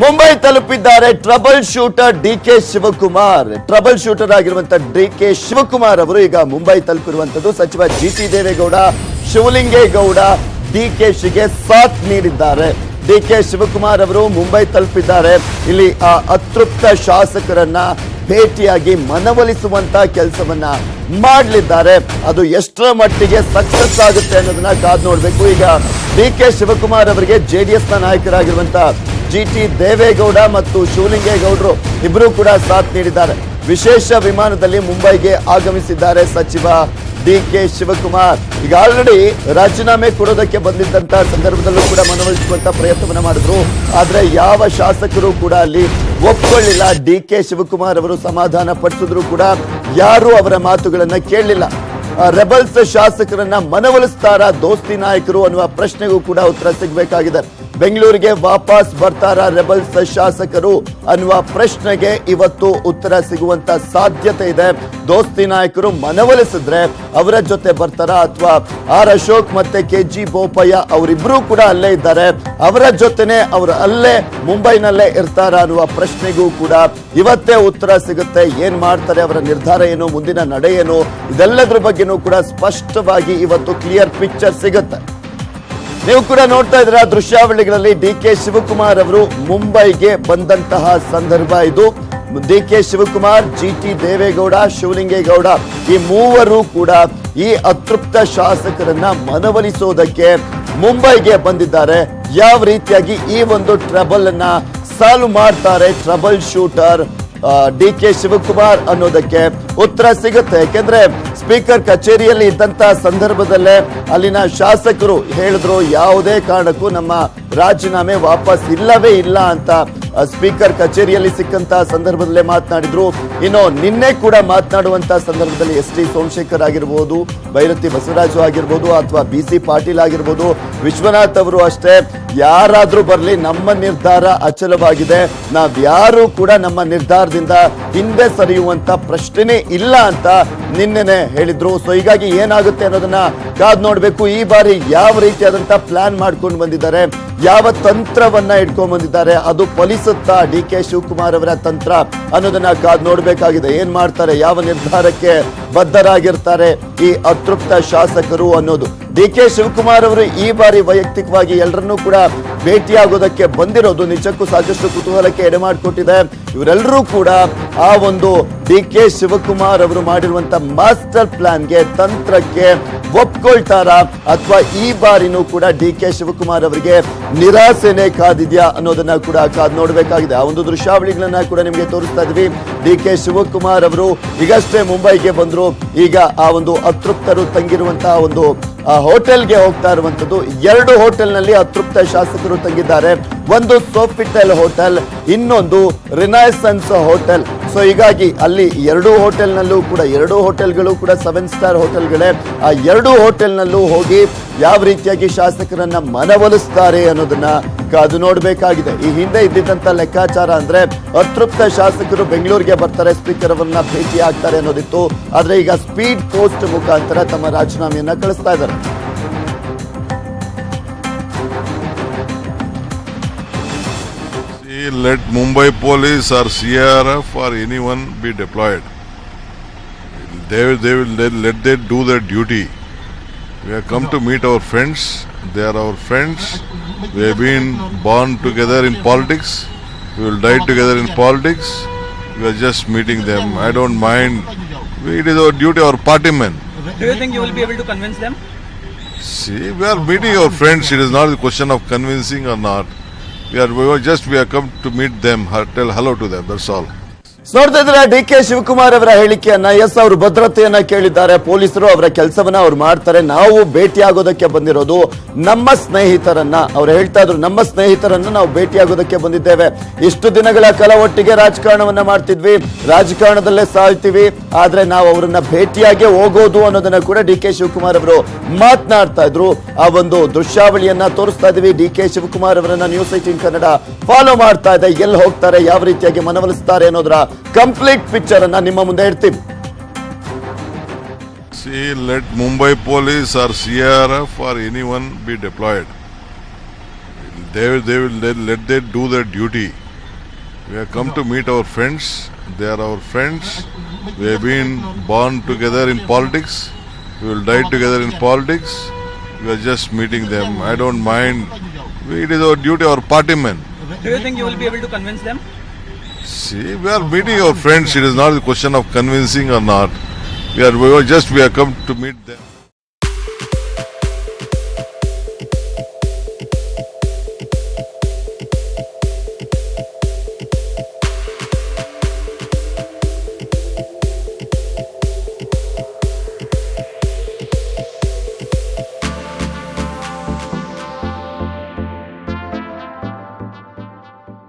ಮುಂಬೈ ತಲುಪಿದ್ದಾರೆ trouble shooter D K Shivakumar. Trouble shooter ಆಗಿರುವಂತಹ D K Shivakumar ಅವರು ಈಗ ಮುಂಬೈ ತಲುಪಿರುವಂತದ್ದು. ಸಚಿವ G T Devegowda Shivalingegowda D K ಶಿಗೆ ಸಾಥ್ ನೀಡಿದ್ದಾರೆ. ಡಿ ಕೆ ಶಿವಕುಮಾರ್ ಅವರು ಮುಂಬೈ ತಲುಪಿದ್ದಾರೆ. ಇಲ್ಲಿ ಆ ಅತೃಪ್ತ ಶಾಸಕರನ್ನ ಭೇಟಿಯಾಗಿ ಮನವೊಲಿಸುವಂತ ಕೆಲಸವನ್ನ ಮಾಡಲಿದ್ದಾರೆ. ಅದು ಎಷ್ಟರ ಮಟ್ಟಿಗೆ ಸಕ್ಸಸ್ ಆಗುತ್ತೆ ಅನ್ನೋದನ್ನ ಕಾದ್ ನೋಡ್ಬೇಕು. ಈಗ ಡಿ ಕೆ ಶಿವಕುಮಾರ್ ಅವರಿಗೆ ಜೆಡಿಎಸ್ನ ನಾಯಕರಾಗಿರುವಂತ ಜಿ ಟಿ ದೇವೇಗೌಡ ಮತ್ತು ಶಿವಲಿಂಗೇಗೌಡರು ಇಬ್ಬರು ಕೂಡ ಸಾಥ್ ನೀಡಿದ್ದಾರೆ. ವಿಶೇಷ ವಿಮಾನದಲ್ಲಿ ಮುಂಬೈಗೆ ಆಗಮಿಸಿದ್ದಾರೆ ಸಚಿವ ಡಿ ಕೆ ಶಿವಕುಮಾರ್. ಈಗ ಆಲ್ರೆಡಿ ರಾಜೀನಾಮೆ ಕೊಡೋದಕ್ಕೆ ಬಂದಿದ್ದಂತ ಸಂದರ್ಭದಲ್ಲೂ ಕೂಡ ಮನವೊಲಿಸುವಂತ ಪ್ರಯತ್ನವನ್ನ ಮಾಡಿದ್ರು. ಆದ್ರೆ ಯಾವ ಶಾಸಕರು ಕೂಡ ಅಲ್ಲಿ ಒಪ್ಕೊಳ್ಳಿಲ್ಲ. ಡಿ ಕೆ ಶಿವಕುಮಾರ್ ಅವರು ಸಮಾಧಾನ ಪಡಿಸಿದ್ರು ಕೂಡ ಯಾರು ಅವರ ಮಾತುಗಳನ್ನ ಕೇಳಲಿಲ್ಲ. ರೆಬಲ್ಸ್ ಶಾಸಕರನ್ನ ಮನವೊಲಿಸ್ತಾರ ದೋಸ್ತಿ ನಾಯಕರು ಅನ್ನುವ ಪ್ರಶ್ನೆಗೂ ಕೂಡ ಉತ್ತರ ಸಿಗಬೇಕಾಗಿದೆ. ಬೆಂಗಳೂರಿಗೆ ವಾಪಸ್ ಬರ್ತಾರ ರೆಬಲ್ಸ್ ಶಾಸಕರು ಅನ್ನುವ ಪ್ರಶ್ನೆಗೆ ಇವತ್ತು ಉತ್ತರ ಸಿಗುವಂತ ಸಾಧ್ಯತೆ ಇದೆ. ದೋಸ್ತಿ ನಾಯಕರು ಮನವೊಲಿಸಿದ್ರೆ ಅವರ ಜೊತೆ ಬರ್ತಾರ ಅಥವಾ ಆರ್ ಅಶೋಕ್ ಮತ್ತೆ ಕೆ ಜಿ ಬೋಪಯ್ಯ ಅವರಿಬ್ರು ಕೂಡ ಅಲ್ಲೇ ಇದ್ದಾರೆ. ಅವರ ಜೊತೆನೆ ಅವರು ಅಲ್ಲೇ ಮುಂಬೈನಲ್ಲೇ ಇರ್ತಾರ ಅನ್ನುವ ಪ್ರಶ್ನೆಗೂ ಕೂಡ ಇವತ್ತೇ ಉತ್ತರ ಸಿಗುತ್ತೆ. ಏನ್ ಮಾಡ್ತಾರೆ, ಅವರ ನಿರ್ಧಾರ ಏನು, ಮುಂದಿನ ನಡೆ ಏನು, ಇದೆಲ್ಲದ್ರ ಬಗ್ಗೆನೂ ಕೂಡ ಸ್ಪಷ್ಟವಾಗಿ ಇವತ್ತು ಕ್ಲಿಯರ್ ಪಿಕ್ಚರ್ ಸಿಗುತ್ತೆ. ನೀವು ಕೂಡ ನೋಡ್ತಾ ಇದ್ರ ದೃಶ್ಯಾವಳಿಗಳಲ್ಲಿ ಡಿ ಕೆ ಶಿವಕುಮಾರ್ ಅವರು ಮುಂಬೈಗೆ ಬಂದಂತಹ ಸಂದರ್ಭ ಇದು. D K Shivakumar, G T Devegowda, Shivalingegowda ಈ ಮೂವರು ಕೂಡ ಈ ಅತೃಪ್ತ ಶಾಸಕರನ್ನ ಮನವೊಲಿಸೋದಕ್ಕೆ ಮುಂಬೈಗೆ ಬಂದಿದ್ದಾರೆ. ಯಾವ ರೀತಿಯಾಗಿ ಈ ಒಂದು ಟ್ರಬಲ್ ಅನ್ನ ಸಾಲ್ವ್ ಮಾಡ್ತಾರೆ trouble shooter D K Shivakumar ಅನ್ನೋದಕ್ಕೆ ಉತ್ತರ ಸಿಗುತ್ತೆ. ಯಾಕೆಂದ್ರೆ ಸ್ಪೀಕರ್ ಕಚೇರಿಯಲ್ಲಿ ಇದ್ದಂತಹ ಸಂದರ್ಭದಲ್ಲೇ ಅಲ್ಲಿನ ಶಾಸಕರು ಹೇಳಿದ್ರು ಯಾವುದೇ ಕಾರಣಕ್ಕೂ ನಮ್ಮ ರಾಜೀನಾಮೆ ವಾಪಸ್ ಇಲ್ಲವೇ ಇಲ್ಲ ಅಂತ ಸ್ಪೀಕರ್ ಕಚೇರಿಯಲ್ಲಿ ಸಿಕ್ಕಂತಹ ಸಂದರ್ಭದಲ್ಲೇ ಮಾತನಾಡಿದ್ರು. ಇನ್ನು ನಿನ್ನೆ ಕೂಡ ಮಾತನಾಡುವಂತಹ ಸಂದರ್ಭದಲ್ಲಿ ಎಸ್ ಟಿ ಸೋಮಶೇಖರ್ ಆಗಿರ್ಬೋದು ಭೈರತಿ ಬಸವರಾಜು ಆಗಿರ್ಬೋದು ಅಥವಾ ಬಿ ಸಿ ಪಾಟೀಲ್ ಆಗಿರ್ಬೋದು, ವಿಶ್ವನಾಥ್ ಅವರು ಅಷ್ಟೇ. ಯಾರಾದ್ರೂ ಬರಲಿ, ನಮ್ಮ ನಿರ್ಧಾರ ಅಚಲವಾಗಿದೆ. ನಾವ್ಯಾರು ಕೂಡ ನಮ್ಮ ನಿರ್ಧಾರದಿಂದ ಹಿಂದೆ ಸರಿಯುವಂತ ಪ್ರಶ್ನೆನೇ ಇಲ್ಲ ಅಂತ ನಿನ್ನೆ ಹೇಳಿದ್ರು. ಸೊ ಹೀಗಾಗಿ ಏನಾಗುತ್ತೆ ಅನ್ನೋದನ್ನ ಕಾದ್ ನೋಡಬೇಕು. ಈ ಬಾರಿ ಯಾವ ರೀತಿಯಾದಂತ ಪ್ಲಾನ್ ಮಾಡ್ಕೊಂಡು ಬಂದಿದ್ದಾರೆ? ಯಾವ ತಂತ್ರವನ್ನ ಇಟ್ಕೊಂಡ್ ಬಂದಿದ್ದಾರೆ ಅದು ಫಲಿಸುತ್ತಾ ಡಿ ಕೆ ಶಿವಕುಮಾರ್ ಅವರ ತಂತ್ರ ಅನ್ನೋದನ್ನ ಕಾದ್ ನೋಡ್ಬೇಕಾಗಿದೆ. ಏನ್ ಮಾಡ್ತಾರೆ? ಯಾವ ನಿರ್ಧಾರಕ್ಕೆ ಬದ್ಧರಾಗಿರ್ತಾರೆ ಈ ಅತೃಪ್ತ ಶಾಸಕರು ಅನ್ನೋದು. ಡಿ ಕೆ ಶಿವಕುಮಾರ್ ಅವರು ಈ ಬಾರಿ ವೈಯಕ್ತಿಕವಾಗಿ ಎಲ್ಲರನ್ನೂ ಕೂಡ ಭೇಟಿಯಾಗೋದಕ್ಕೆ ಬಂದಿರೋದು ನಿಜಕ್ಕೂ ಸಾಕಷ್ಟು ಕುತೂಹಲಕ್ಕೆ ಎಡೆ ಮಾಡಿಕೊಟ್ಟಿದೆ ಇವರೆಲ್ಲರೂ ಕೂಡ ಆ ಒಂದು ಡಿ ಕೆ ಶಿವಕುಮಾರ್ ಅವರು ಮಾಡಿರುವಂತ ಮಾಸ್ಟರ್ ಪ್ಲಾನ್ಗೆ, ತಂತ್ರಕ್ಕೆ ಒಪ್ಕೊಳ್ತಾರ ಅಥವಾ ಈ ಬಾರಿನೂ ಕೂಡ ಡಿ ಕೆ ಶಿವಕುಮಾರ್ ಅವರಿಗೆ ನಿರಾಸೆನೆ ಕಾದಿದ್ಯಾ ಅನ್ನೋದನ್ನ ಕೂಡ ಕಾದ್ ನೋಡಬೇಕಾಗಿದೆ. ಆ ಒಂದು ದೃಶ್ಯಾವಳಿಗಳನ್ನ ಕೂಡ ನಿಮಗೆ ತೋರಿಸ್ತಾ ಇದ್ವಿ. ಡಿ ಕೆ ಶಿವಕುಮಾರ್ ಅವರು ಈಗಷ್ಟೇ ಮುಂಬೈಗೆ ಬಂದ್ರು. ಈಗ ಆ ಒಂದು ಅತೃಪ್ತರು ತಂಗಿರುವಂತಹ ಒಂದು ಹೋಟೆಲ್ಗೆ ಹೋಗ್ತಾ ಇರುವಂತದ್ದು ಎರಡು ಹೋಟೆಲ್ನಲ್ಲಿ ಅತೃಪ್ತ ಶಾಸಕರು ತಂಗಿದ್ದಾರೆ. ಒಂದು ಸೋಫಿಟೆಲ್ ಹೋಟೆಲ್ ಇನ್ನೊಂದು ರಿನೈಸನ್ಸ್ ಹೋಟೆಲ್. ಸೊ ಹೀಗಾಗಿ ಅಲ್ಲಿ ಎರಡು ಹೋಟೆಲ್ನಲ್ಲೂ ಕೂಡ ಎರಡು ಹೋಟೆಲ್ಗಳು ಕೂಡ ಸೆವೆನ್ ಸ್ಟಾರ್ ಹೋಟೆಲ್ಗಳೇ. ಆ ಎರಡು ಹೋಟೆಲ್ನಲ್ಲೂ ಹೋಗಿ ಯಾವ ರೀತಿಯಾಗಿ ಶಾಸಕರನ್ನ ಮನವೊಲಿಸ್ತಾರೆ ಅನ್ನೋದನ್ನ ಕಾದು ನೋಡಬೇಕಾಗಿದೆ. ಈ ಹಿಂದೆ ಇದ್ದಿದ್ದಂಥ ಲೆಕ್ಕಾಚಾರ ಅಂದ್ರೆ ಅತೃಪ್ತ ಶಾಸಕರು ಬೆಂಗಳೂರಿಗೆ ಬರ್ತಾರೆ ಸ್ಪೀಕರ್ ಅವರನ್ನ ಭೇಟಿ ಆಗ್ತಾರೆ ಅನ್ನೋದಿತ್ತು. ಆದರೆ ಈಗ ಸ್ಪೀಡ್ ಪೋಸ್ಟ್ ಮುಖಾಂತರ ತಮ್ಮ ರಾಜೀನಾಮೆಯನ್ನ ಕಳಿಸ್ತಾ ಇದ್ದಾರೆ. Let Mumbai police or CRF or anyone be deployed. They will, they will let, let them do their duty. We have come to meet our friends. They are our friends. We have been born together in politics. We will die together in politics. We are just meeting them. I don't mind. It is our duty, our party men. Do you think you will be able to convince them? See, we are meeting our friends. It is not a question of convincing or not. We are, we are just we have come to meet them, tell hello to them. That's all. ನೋಡ್ತಾ ಇದ್ರೆ D K Shivakumar ಅವರ ಹೇಳಿಕೆಯನ್ನ? S, ಅವರು ಭದ್ರತೆಯನ್ನ ಕೇಳಿದ್ದಾರೆ. ಪೊಲೀಸರು ಅವರ ಕೆಲಸವನ್ನ ಅವ್ರು ಮಾಡ್ತಾರೆ. ನಾವು ಭೇಟಿಯಾಗೋದಕ್ಕೆ ಬಂದಿರೋದು ನಮ್ಮ ಸ್ನೇಹಿತರನ್ನ. ಅವ್ರು ಹೇಳ್ತಾ ಇದ್ರು, ನಮ್ಮ ಸ್ನೇಹಿತರನ್ನ ನಾವು ಭೇಟಿಯಾಗೋದಕ್ಕೆ ಬಂದಿದ್ದೇವೆ. ಇಷ್ಟು ದಿನಗಳ ಕಾಲ ಒಟ್ಟಿಗೆ ರಾಜಕಾರಣವನ್ನ ಮಾಡ್ತಿದ್ವಿ. ರಾಜಕಾರಣದಲ್ಲೇ ಸಾಯ್ತೀವಿ. ಆದ್ರೆ ನಾವು ಅವರನ್ನ ಭೇಟಿಯಾಗೆ ಹೋಗೋದು ಅನ್ನೋದನ್ನ ಕೂಡ ಡಿ ಕೆ ಶಿವಕುಮಾರ್ ಅವರು ಮಾತನಾಡ್ತಾ ಇದ್ರು. ಆ ಒಂದು ದೃಶ್ಯಾವಳಿಯನ್ನ ತೋರಿಸ್ತಾ ಇದೀವಿ ಡಿ ಕೆ ಶಿವಕುಮಾರ್ ಅವರನ್ನ ನ್ಯೂಸ್ ಏಟೀನ್ ಕನ್ನಡ ಫಾಲೋ ಮಾಡ್ತಾ ಇದೆ. ಎಲ್ಲಿ ಹೋಗ್ತಾರೆ, ಯಾವ ರೀತಿಯಾಗಿ ಮನವೊಲಿಸ್ತಾರೆ ಅನ್ನೋದರ ಕಂಪ್ಲೀಟ್ ಪಿಕ್ಚರ್ ಅನ್ನ ನಿಮ್ಮ ಮುಂದೆ ಇಡ್ತೀವಿ See, let Mumbai police or CRF or anyone be deployed. They will, they will let, let them do their duty. We have come to meet our friends. They are our friends. We have been born together in politics. We will die together in politics. We are just meeting them. I don't mind. It is our duty, our party men. Do you think you will be able to convince them? See, we are meeting our friends. It is not a question of convincing or not. We are we are just we have come to meet them.